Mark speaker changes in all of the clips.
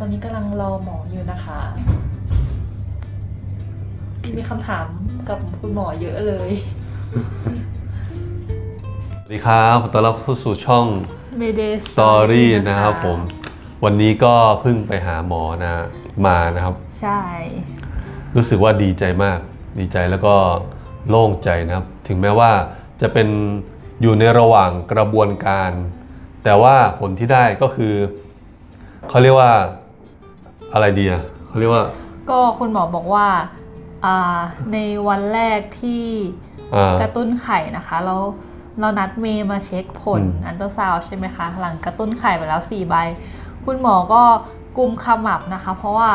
Speaker 1: ตอนนี้กำลังรอหมออยู่นะคะ มีคำถามกับคุณหมอเยอะเลย
Speaker 2: สวัสดีครับขอต้อนรับเข้าสู่ช่อง
Speaker 1: Mayday
Speaker 2: Story นะครับผม วันนี้ก็เพิ่งไปหาหมอนะมานะครับ
Speaker 1: ใช่
Speaker 2: รู้สึกว่าดีใจมาก ดีใจแล้วก็โล่งใจนะครับ ถึงแม้ว่าจะเป็นอยู่ในระหว่างกระบวนการ แต่ว่าผลที่ได้ก็คือ เขาเรียกว่า อะไรดีอะเขาเรียกว่า
Speaker 1: ก็คุณหมอบอกว่าอ่าในวันแรกที่
Speaker 2: อ่าก
Speaker 1: ระตุ้นไข่นะคะแล้วเรานัดเมย์มาเช็คผล
Speaker 2: อืม
Speaker 1: อันตราซาวด์ใช่ไหมคะ หลังกระตุ้นไข่ไปแล้ว 4 ใบ คุณหมอก็กุมขมับนะคะ เพราะว่า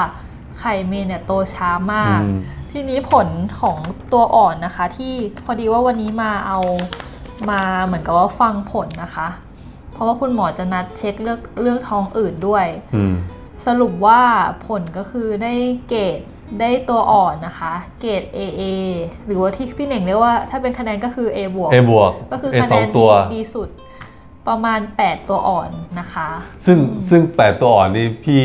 Speaker 1: ไข่เมย์เนี่ยโตช้ามาก
Speaker 2: อืม
Speaker 1: ทีนี้ผลของตัวอ่อนนะคะ ที่พอดีว่าวันนี้มาเอามาเหมือนกับว่าฟังผลนะคะ เพราะว่าคุณหมอจะนัดเช็คเลือกเลือกท้องอื่นด้วย
Speaker 2: อืม
Speaker 1: สรุปว่าผลก็คือได้เกรดได้ตัวอ่อนนะคะ เกรด AA หรือว่าที่พี่เหน่งเรียกว่าถ้าเป็นคะแนนก็คือ A บวก
Speaker 2: A บวก
Speaker 1: ก็คือ
Speaker 2: A
Speaker 1: คะ
Speaker 2: ส
Speaker 1: แน
Speaker 2: อง
Speaker 1: น
Speaker 2: ตัว
Speaker 1: ดีดีสุดประมาณ 8 ตัวอ่อนนะคะ
Speaker 2: ซึ่งซึ่งแปดตัวอ่อนนี่พี่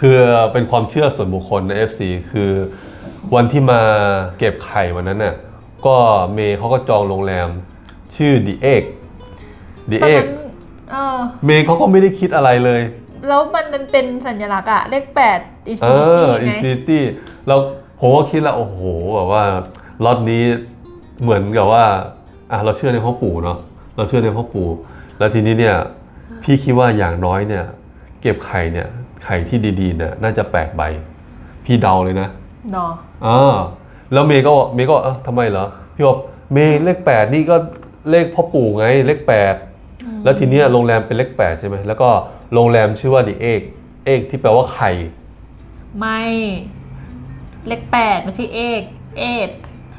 Speaker 2: คือเป็นความเชื่อส่วนบุคคลใน FC คือวันที่มาเก็บไข่วันนั้นน่ะก็เมย์เขาก็จองโรงแรมชื่อ The Egg The
Speaker 1: ตอน
Speaker 2: Egg
Speaker 1: นั้นเออ
Speaker 2: เมย์เขาก็ไม่ได้คิดอะไรเลย
Speaker 1: แล้วมันเป็นสัญลักษณ์อะเลข8
Speaker 2: เอ
Speaker 1: infinity
Speaker 2: อ
Speaker 1: ไง
Speaker 2: Infinity เราผมก็คิดแล้วโอ้โหแบบว่าล็อตนี้เหมือนกับว่าอะเราเชื่อในพ่อปู่เนาะเราเชื่อในพ่อปู่ แล้วทีนี้เนี่ยพี่คิดว่าอย่างน้อยเนี่ย เก็บไข่เนี่ยไข่ที่ดีๆเนี่ยน่าจะแปลกใบ พี่เดาเลยนะ
Speaker 1: เนาะ
Speaker 2: อ่าแล้วเมย์ก็เมย์ก็เอ้าทำไมเหรอพี่บอกเมย์เลขแปดนี่ก็เลขพ่อปู่ไงเลขแปดแล้วทีเนี้ยโรงแรมเป็นเลขแปดใช่ไหมแล้วก็ โรงแรมชื่อว่าดิเอกเอกที่แปลว่าไข่
Speaker 1: ไม่เลข8ไม่ใช่เอกเอก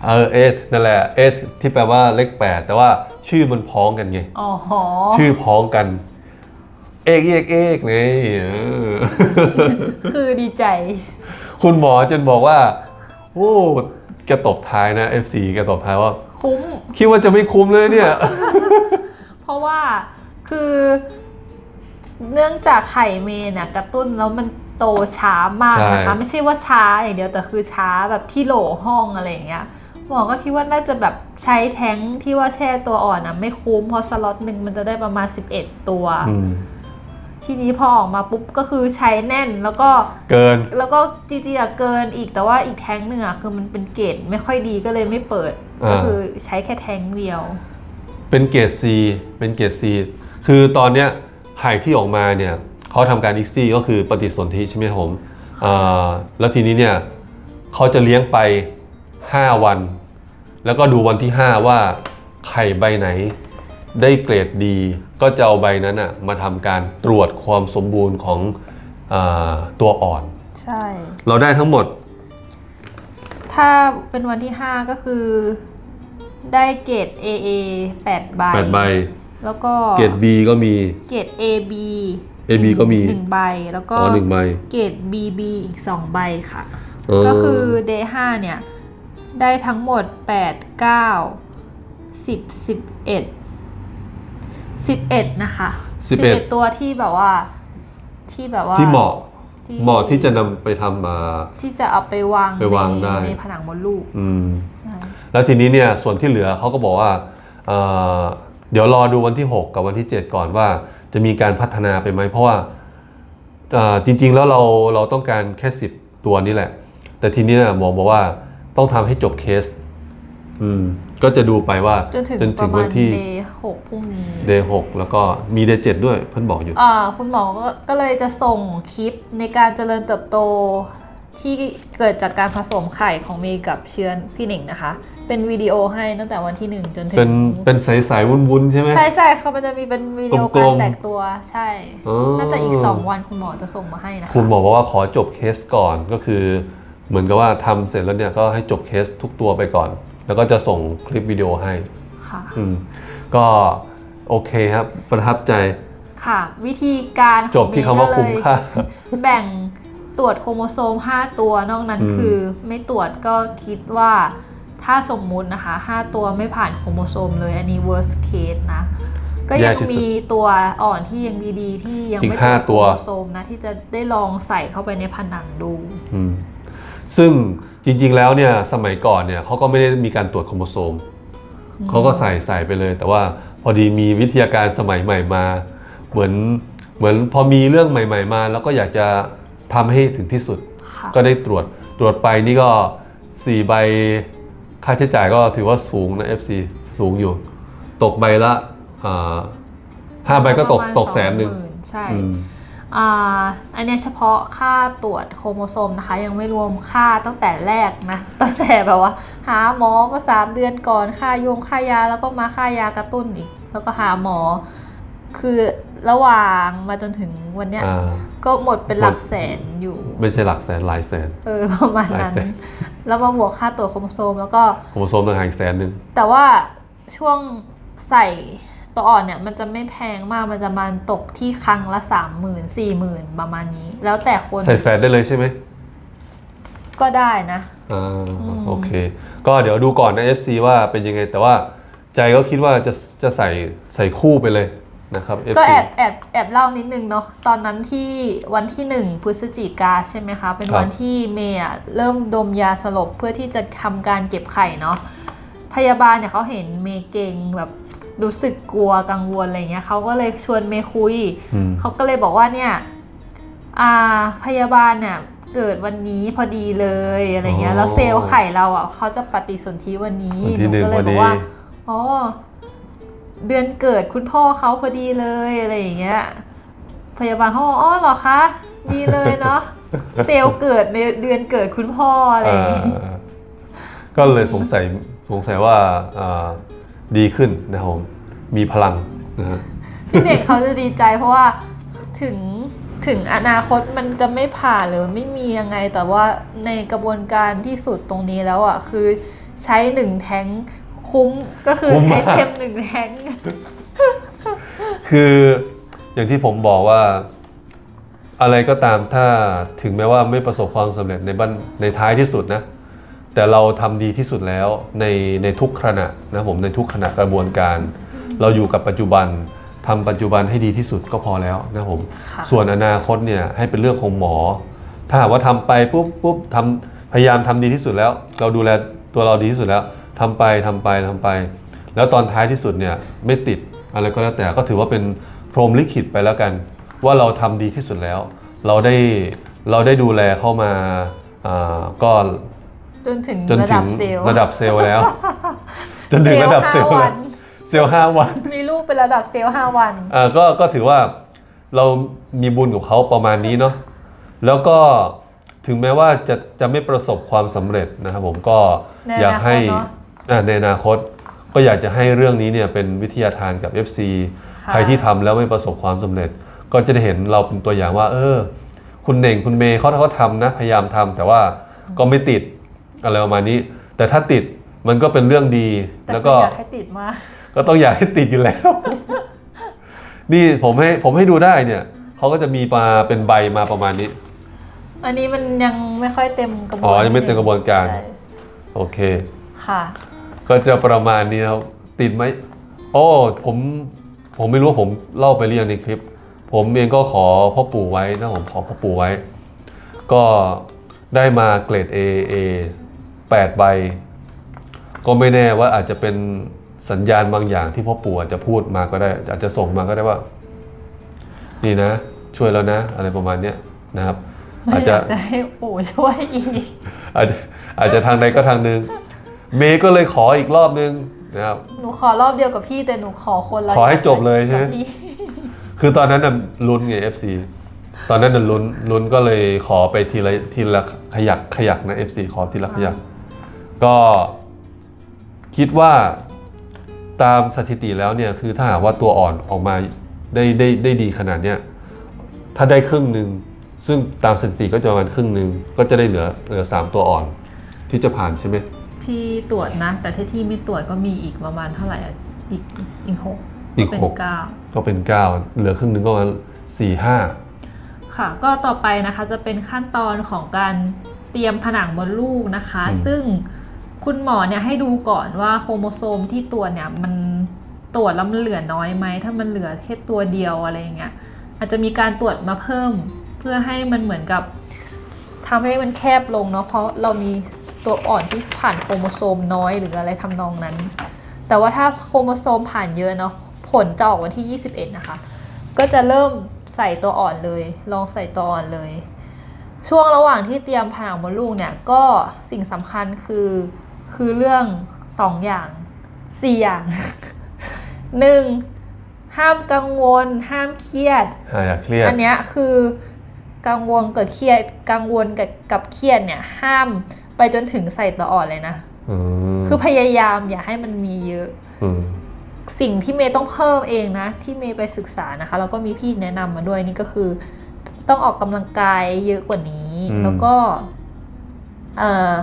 Speaker 2: เออเอทนั่นแหละเอทที่แปลว่าเลขแปดแต่ว่าชื่อมันพ้องกันไง
Speaker 1: อ๋อ
Speaker 2: ชื่อพ้องกัน เอกเอกเอกไงเออ
Speaker 1: คือดีใจ
Speaker 2: คุณหมอจนบอกว่าโอ้แกตบท้ายนะ FC แกตบท้ายว่า
Speaker 1: คุ้ม
Speaker 2: คิดว่าจะไม่คุ้มเลยเนี่ย
Speaker 1: เพราะว่าคือ เนื่องจากไข่เมนเนี่ยกระตุ้นแล้วมันโตช้ามากนะคะ
Speaker 2: ใช่
Speaker 1: ไม่ใช่ว่าช้าอย่างเดียวแต่คือช้าแบบที่โหลห้องอะไรอย่างเงี้ยหมอก็คิดว่าน่าจะแบบใช้แท้งที่ว่าแช่ตัวอ่อนนะไม่คุ้มเพราะสล็อตหนึ่งมันจะได้ประมาณ 11 ตัว
Speaker 2: อืม
Speaker 1: ทีนี้พอออกมาปุ๊บก็คือใช้แน่นแล้วก็
Speaker 2: เกิน
Speaker 1: แล้วก็จริงๆอะเกินอีกแต่ว่าอีกแท้งหนึ่งอะคือมันเป็นเกรดไม่ค่อยดีก็เลยไม่เปิด
Speaker 2: อ่า
Speaker 1: ก็คือใช้แค่แท้งเดียว
Speaker 2: เป็นเกรด C เป็นเกรด C คือตอนเนี้ย ไข่ที่ออกมาเนี่ยเขาทำการอีกซี่ก็คือปฏิสนธิใช่ไหมครับผมอ่าแล้วทีนี้เนี่ยเขาจะเลี้ยงไป 5 วัน แล้วก็ดูวันที่ 5 ว่าไข่ใบไหนได้เกรดดี ก็จะเอาใบนั้นอะมาทำการตรวจความสมบูรณ์ของอาตัวอ่อน
Speaker 1: ใช่
Speaker 2: เราได้ทั้งหมด
Speaker 1: ถ้าเป็นวันที่ 5 ก็คือได้เกรด AA 8 ใบ
Speaker 2: 8ใบ
Speaker 1: แล้วก็
Speaker 2: เกรด B ก็มี
Speaker 1: เกรด AB
Speaker 2: AB ก็มี
Speaker 1: หนึ่งใบแล้วก็
Speaker 2: อ๋อหนึ่งใบ
Speaker 1: เกรด BB อีก2ใบค่ะ
Speaker 2: เออ
Speaker 1: ก็คือ day 5เนี่ย ได้ทั้งหมด 8 9 10 11 11 นะคะ
Speaker 2: 11
Speaker 1: ตัวที่แบบว่าที่แบบว่า
Speaker 2: ที่เหมาะ
Speaker 1: ที่
Speaker 2: เหมาะที่จะนำไปทำมา
Speaker 1: ที่จะเอาไปวาง
Speaker 2: ไปวาง
Speaker 1: ใน
Speaker 2: ได้
Speaker 1: ในผนังมดลูก
Speaker 2: อืม
Speaker 1: ใช่
Speaker 2: แล้วทีนี้เนี่ยส่วนที่เหลือเขาก็บอกว่าเอ่อ เดี๋ยวรอดูวันที่ 6 กับวันที่ 7 ก่อนว่าจะมีการพัฒนาไปไหมเพราะว่าเอ่อจริงๆแล้วเราเราต้องการแค่ 10 ตัวนี้แหละ แต่ทีนี้นะหมอบอกว่าต้องทำให้จบเคสอืมก็จะดูไปว่า
Speaker 1: จนถึงประมา
Speaker 2: วั
Speaker 1: ณ
Speaker 2: ที่
Speaker 1: day 6พรุ่งนี้
Speaker 2: เดย์หกแล้วก็มีเดย์เจ็ดด้วยเพื่อนบอกอยู่
Speaker 1: อ่าคุณหมอก็ก็เลยจะส่งคลิปในการเจริญเติบโต ที่เกิดจากการผสมไข่ของเมย์กับเชื้อพี่หนิงนะคะ เป็นวิดีโอให้ตั้งแต่วันที่ 1 จนถึง
Speaker 2: เป็นเป็นใสๆวุ้นๆใช่ไหม
Speaker 1: ใช่ใช่เขามันจะมีเป็นวิดีโอก
Speaker 2: ล
Speaker 1: การ
Speaker 2: มๆ
Speaker 1: แตกตัวใช่
Speaker 2: อ๋อ
Speaker 1: น่าจะอีก 2 วันคุณหมอจะส่งมาให้นะคะ
Speaker 2: คุณหมอบอกว่าขอจบเคสก่อนก็คือ เหมือนกับว่าทำเสร็จแล้วเนี่ยก็ให้จบเคสทุกตัวไปก่อน แล้วก็จะส่งคลิปวิดีโอให้
Speaker 1: ค่ะ
Speaker 2: อืมก็โอเคครับ ประทับใจ
Speaker 1: ค่ะ วิธีการของ
Speaker 2: จบที่คำว่า
Speaker 1: เมย์ก็
Speaker 2: คุ้ม
Speaker 1: เลย
Speaker 2: ค่า
Speaker 1: แบ่ง ตรวจโครโมโซม 5 ตัวนอกนั้น
Speaker 2: อืม
Speaker 1: คือไม่ตรวจก็คิดว่าถ้าสมมุตินะคะ 5 ตัวไม่ผ่านโครโมโซมเลยอันนี้ worst case นะ ก็
Speaker 2: แย่
Speaker 1: ยัง
Speaker 2: ที่สุด
Speaker 1: มีตัวอ่อนที่ยังดีๆ ที่ยัง
Speaker 2: อีก
Speaker 1: ไม่
Speaker 2: ห้า
Speaker 1: ตร
Speaker 2: ตัว
Speaker 1: โครโมโซมนะ ที่จะได้ลองใส่เข้าไปในผนังดู
Speaker 2: อืมซึ่งจริงๆแล้วเนี่ยสมัยก่อนเนี่ยเขาก็ไม่ได้มีการตรวจโครโมโซมเขาก็ใส่ใส่ไปเลย แต่ว่าพอดีมีวิทยาการสมัยใหม่มา เหมือนเหมือนพอมีเรื่องใหม่ ๆ มา แล้วก็อยากจะ ทำให้ถึงที่สุด
Speaker 1: ค่ะ
Speaker 2: ก็ได้ตรวจตรวจไปนี่ก็ 4 ใบค่าใช้จ่ายก็ถือว่าสูงนะ FC สูงอยู่ ตกใบละอ่าห้าใบก็ตก
Speaker 1: ประมาณ
Speaker 2: ตกแสนหนึ่ง
Speaker 1: 20,000ใช่
Speaker 2: อืม
Speaker 1: อ่าอันเนี้ยเฉพาะค่าตรวจโครโมโซมนะคะ ยังไม่รวมค่าตั้งแต่แรกนะตั้งแต่แบบว่า หาหมอมาสามเดือนก่อนค่ายงค่ายาแล้วก็มาค่ายากระตุ้นอีก แล้วก็หาหมอ คือระหว่างมาจนถึงวันเนี้ย
Speaker 2: อ่า
Speaker 1: ก็หมดเป็นหลักแสนอยู่
Speaker 2: ไม่ใช่หลักแสนหลายแสน
Speaker 1: เออประมาณ
Speaker 2: หลาย
Speaker 1: นั้น
Speaker 2: แสน
Speaker 1: แล้วมาบวกค่าตรวจโครโมโซมแล้วก็
Speaker 2: โครโมโซมต่างหากอีกแสนหนึ่ง
Speaker 1: แต่ว่าช่วงใส่ตัวอ่อนเนี่ย มันจะไม่แพงมากมันจะมันตกที่ครั้งละสามหมื่นสี่หมื่นประมาณนี้ แล้วแต่คน
Speaker 2: ใส่แฟนได้เลยใช่ไหม
Speaker 1: ก็ได้นะ
Speaker 2: อ่าโอเค ก็เดี๋ยวดูก่อนนะ FC ว่าเป็นยังไงแต่ว่าใจก็คิดว่าจะจะใส่ใส่คู่ไปเลย นะครับ FC
Speaker 1: ก็แอบแอบแอบเล่านิดนึงเนาะตอนนั้นที่วันที่หนึ่งพฤศจิกาใช่ไหมคะ เป็น
Speaker 2: ครับ
Speaker 1: วันที่เมย์อะเริ่มดมยาสลบเพื่อที่จะทำการเก็บไข่เนาะพยาบาลเนี่ยเขาเห็นเมย์เก่งแบบรู้สึกกลัวกังวลอะไรเงี้ยเขาก็เลยชวนเมย์คุย
Speaker 2: อืม
Speaker 1: เขาก็เลยบอกว่าเนี่ยอ่าพยาบาลเนี่ยเกิดวันนี้พอดีเลยอะไรเงี้ย
Speaker 2: อ๋อ
Speaker 1: แล้วเซลล์ไข่เราอะเขาจะปฏิสนธิวันนี้
Speaker 2: วันที่หนึ่ง
Speaker 1: ก็เล
Speaker 2: พ
Speaker 1: ย
Speaker 2: อบ
Speaker 1: อ
Speaker 2: ดี
Speaker 1: กว่าอ๋อ เดือนเกิดคุณพ่อเขาพอดีเลยอะไรอย่างเงี้ย พยาบาลเขาบอกอ๋อเหรอคะดีเลยเนาะเซลล์เกิดในเดือนเกิดคุณพ่ออะไรอย่างเงี้ย
Speaker 2: อ่าก็เลยสงสัยสงสัยว่าอ่าดีขึ้นนะครับผมมีพลังนะฮะ
Speaker 1: พี่เด็กเขาจะดีใจเพราะว่าถึงถึงอนาคตมันจะไม่ผ่าหรือไม่มียังไง แต่ว่าในกระบวนการที่สุดตรงนี้แล้วอะคือใช้หนึ่งแท้ง คุ้มก็คือ
Speaker 2: คุ้ม
Speaker 1: ใช้
Speaker 2: มาก
Speaker 1: เต็มหนึ่งแท้ง
Speaker 2: คืออย่างที่ผมบอกว่า อะไรก็ตามถ้าถึงแม้ว่าไม่ประสบความสำเร็จในบ้านในท้ายที่สุดนะ แต่เราทำดีที่สุดแล้วในในทุกขณะนะผมในทุกขณะกระบวนการ เราอยู่กับปัจจุบันทำปัจจุบันให้ดีที่สุดก็พอแล้วนะผม
Speaker 1: ค่ะ
Speaker 2: ส่วนอนาคตเนี่ยให้เป็นเรื่องของหมอ ถ้าหากว่าทำไปปุ๊บปุ๊บทำพยายามทำดีที่สุดแล้ว เราดูแลตัวเราดีที่สุดแล้ว ทำไปทำไปทำไป แล้วตอนท้ายที่สุดเนี่ยไม่ติดอะไรก็แล้วแต่ก็ถือว่าเป็นพรหมลิขิตไปแล้วกัน ว่าเราทำดีที่สุดแล้ว เราได้เราได้ดูแลเข้ามาอ่าก็
Speaker 1: จนถึง
Speaker 2: จน
Speaker 1: ระ
Speaker 2: ถึ
Speaker 1: ดั
Speaker 2: ง
Speaker 1: บเซลล์
Speaker 2: ระดับเซลล์แล้ว จนถึงระดับเซลล์
Speaker 1: ห้า
Speaker 2: แล้ว
Speaker 1: วัน
Speaker 2: เซลล์ห้าวัน
Speaker 1: มีลูกเป็นระดับเซลล์ห้าวัน
Speaker 2: อ่าก็ก็ถือว่าเรามีบุญกับเขาประมาณนี้เนาะแล้วก็ถึงแม้ว่าจะจะไม่ประสบความสำเร็จนะครับผมก็
Speaker 1: ใน
Speaker 2: อยากให้
Speaker 1: อนาคตเนอะ
Speaker 2: อ่าในอนาคตก็อยากจะให้เรื่องนี้เนี่ยเป็นวิทยาทานกับ FC
Speaker 1: ค่ะ
Speaker 2: ใครที่ทำแล้วไม่ประสบความสำเร็จ ก็จะได้เห็นเราเป็นตัวอย่างว่า เออ คุณเน่งคุณเมย์เขาเขาทำนะพยายามทำแต่ว่าก็ไม่ติดอะไรประมาณนี้ แต่ถ้าติดมันก็เป็นเรื่องดี
Speaker 1: แต่
Speaker 2: แล้ว
Speaker 1: ก็
Speaker 2: ก็
Speaker 1: อยากให้ติดมาก
Speaker 2: ก็ต้องอยากให้ติดอยู่แล้ว นี่ผมให้ผมให้ดูได้เนี่ยเขาก็จะมีมาเป็นใบมาประมาณนี้
Speaker 1: อันนี้มันยังไม่ค่อยเต็มกระบวน
Speaker 2: อ๋อยังไม่เต็มกระบวนการ
Speaker 1: ใช่
Speaker 2: โอเค
Speaker 1: ค่ะ
Speaker 2: ก็จะประมาณนี้นะครับติดไหมโอ้ผมผมไม่รู้ว่าผมเล่าไปเรียงในคลิป ผมเองก็ขอพ่อปู่ไว้นะผมขอพ่อปู่ไว้ ก็ได้มาเกรด A A 8ใบ ก็ไม่แน่ว่าอาจจะเป็นสัญญาณบางอย่างที่พ่อปู่อาจจะพูดมาก็ได้ อาจจะส่งมาก็ได้ว่า นี่นะ ช่วยแล้วนะ อะไรประมาณเนี้ยนะครับ
Speaker 1: ไม่
Speaker 2: อาจ
Speaker 1: อ
Speaker 2: จะ
Speaker 1: ยากจะให้ปู่ช่วยอีก
Speaker 2: อาจจะอาจจะทางใดก็ทางหนึ่ง เมย์ก็เลยขออีกรอบนึงนะครับ
Speaker 1: หนูขอรอบเดียวกับพี่แต่หนูขอคนละ
Speaker 2: ขอให้จบเลยใช่ไหม
Speaker 1: กับพี่
Speaker 2: คือตอนนั้นน่ะลุ้นไง FC ตอนนั้นน่ะลุ้นลุ้นก็เลยขอไปทีละทีละขยักขยักนะ FC ขอทีละขยัก ก็คิดว่าตามสถิติแล้วเนี่ยคือถ้าหากว่าตัวอ่อนออกมาได้ได้ได้ดีขนาดเนี้ยถ้าได้ครึ่งหนึ่งซึ่งตามสถิติก็จะประมาณครึ่งหนึ่งก็จะได้เหลือเหลือสามตัวอ่อนที่จะผ่านใช่ไหม
Speaker 1: ที่ตรวจนะ แต่ที่ที่ไม่ตรวจก็มีอีกประมาณเท่าไหร่อะอีกอีกหก
Speaker 2: อีก
Speaker 1: เป็น
Speaker 2: หก
Speaker 1: เก้า
Speaker 2: ก็เป็นเก้าเหลือครึ่งหนึ่งก็ประมาณสี่ห้า
Speaker 1: ค่ะก็ต่อไปนะคะจะเป็นขั้นตอนของการเตรียมผนังมดลูกนะคะ ซึ่งคุณหมอเนี่ยให้ดูก่อนว่าโครโมโซมที่ตัวเนี่ยมันตรวจแล้วมันเหลือน้อยไหมถ้ามันเหลือแค่ตัวเดียวอะไรอย่างเงี้ยอาจจะมีการตรวจมาเพิ่ม เพื่อให้มันเหมือนกับทำให้มันแคบลงเนาะเพราะเรามี ตัวอ่อนที่ผ่านโครโมโซมน้อยหรืออะไรทำนองนั้น แต่ว่าถ้าโครโมโซมผ่านเยอะเนาะผลจะออกวันที่ 21 นะคะ ก็จะเริ่มใส่ตัวอ่อนเลย ลองใส่ตัวอ่อนเลย ช่วงระหว่างที่เตรียมผนังมดลูกเนี่ย ก็สิ่งสำคัญคือ คือเรื่องสองอย่างสี่อย่างหนึ่งห้ามกังวล ห้ามเครียด
Speaker 2: อ่าอย่าเครียด
Speaker 1: อันเนี้ยคือกังวลกับเครียด กังวลกับกับเครียดเนี่ย ห้าม ไปจนถึงใส่ตัวอ่อนเลยนะ
Speaker 2: อืม
Speaker 1: คือพยายามอย่าให้มันมีเยอะ
Speaker 2: อืม
Speaker 1: สิ่งที่เมย์ต้องเพิ่มเองนะ ที่เมย์ไปศึกษานะคะ แล้วก็มีพี่แนะนำมาด้วยนี่ก็คือ ต้องออกกำลังกายเยอะกว่านี้ แล้วก็ เอ่อ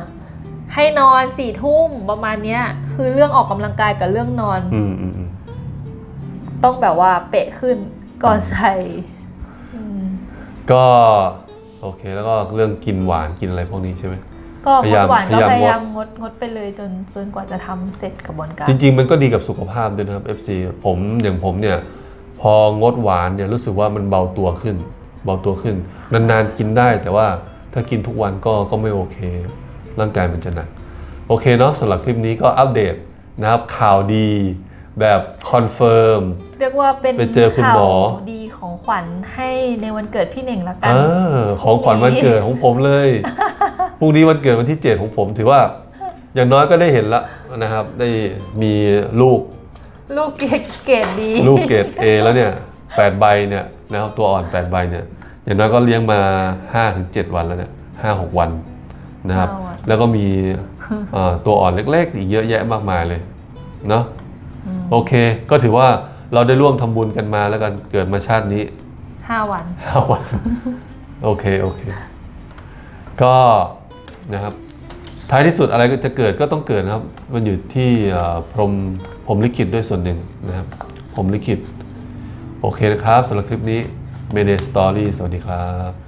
Speaker 1: ให้นอนสี่ทุ่มประมาณเนี้ย คือเรื่องออกกำลังกายกับเรื่องนอน
Speaker 2: อืมอืมอืม
Speaker 1: ต้องแบบว่าเป๊ะขึ้นก่อนใส่อืม
Speaker 2: ก็ โอเค แล้วก็เรื่องกินหวานกินอะไรพวกนี้ใช่ไหม
Speaker 1: ก็
Speaker 2: พ
Speaker 1: ง
Speaker 2: ยายา
Speaker 1: ด
Speaker 2: ม
Speaker 1: หวานก็
Speaker 2: พยายาม
Speaker 1: พยายามงดงดไปเลยจนจนกว่าจะทำเสร็จกระบวนการ
Speaker 2: จริง ๆ มันก็ดีกับสุขภาพด้วยนะครับ FC ผมอย่างผมเนี่ยพองดหวานเนี่ยรู้สึกว่ามันเบาตัวขึ้น เบาตัวขึ้น นานๆกินได้แต่ว่าถ้ากินทุกวันก็ก็ไม่โอเค ร่างกายมันจะหนัก โอเคเนาะสำหรับคลิปนี้ก็อัปเดตนะครับข่าวดีแบบคอนเฟิร์ม
Speaker 1: เรียกว่าเป็น
Speaker 2: ไปเจอคุณหมอ
Speaker 1: ข่าวดีของขวัญให้ในวันเกิดพี่เน่งละกั
Speaker 2: เอนอของขวัญวันเกิดของผมเลย พรุ่งนี้วันเกิดวันที่ 7 ของผมถือว่า อย่างน้อยก็ได้เห็นละนะครับ ได้มีลูก
Speaker 1: ลูกเกรดเกรดดี
Speaker 2: ลูกเกรด A แล้วเนี่ย8ใบเนี่ยนะครับตัวอ่อน 8 ใบเนี่ยอย่างน้อยก็เลี้ยงมา 5-7 วันแล้วเนี่ย5-6 วันนะครับ
Speaker 1: ห้าวัน
Speaker 2: แล้วก็มีเอ่อตัวอ่อนเล็กๆ อีกเยอะแยะมากมายเลยเนาะโอเค ก็ถือว่าเราได้ร่วมทำบุญกันมาแล้วกันเกิดมาชาตินี้
Speaker 1: ห้าวัน
Speaker 2: ห้าวัน โอเค โอเค ก็ นะครับ ท้ายที่สุดอะไรก็จะเกิดก็ต้องเกิดครับ มันอยู่ที่พรมพรหมลิขิตด้วยส่วนหนึ่งนะครับพรหมลิขิต โอเคนะครับสำหรับคลิปนี้ Mayday Story สวัสดีครับ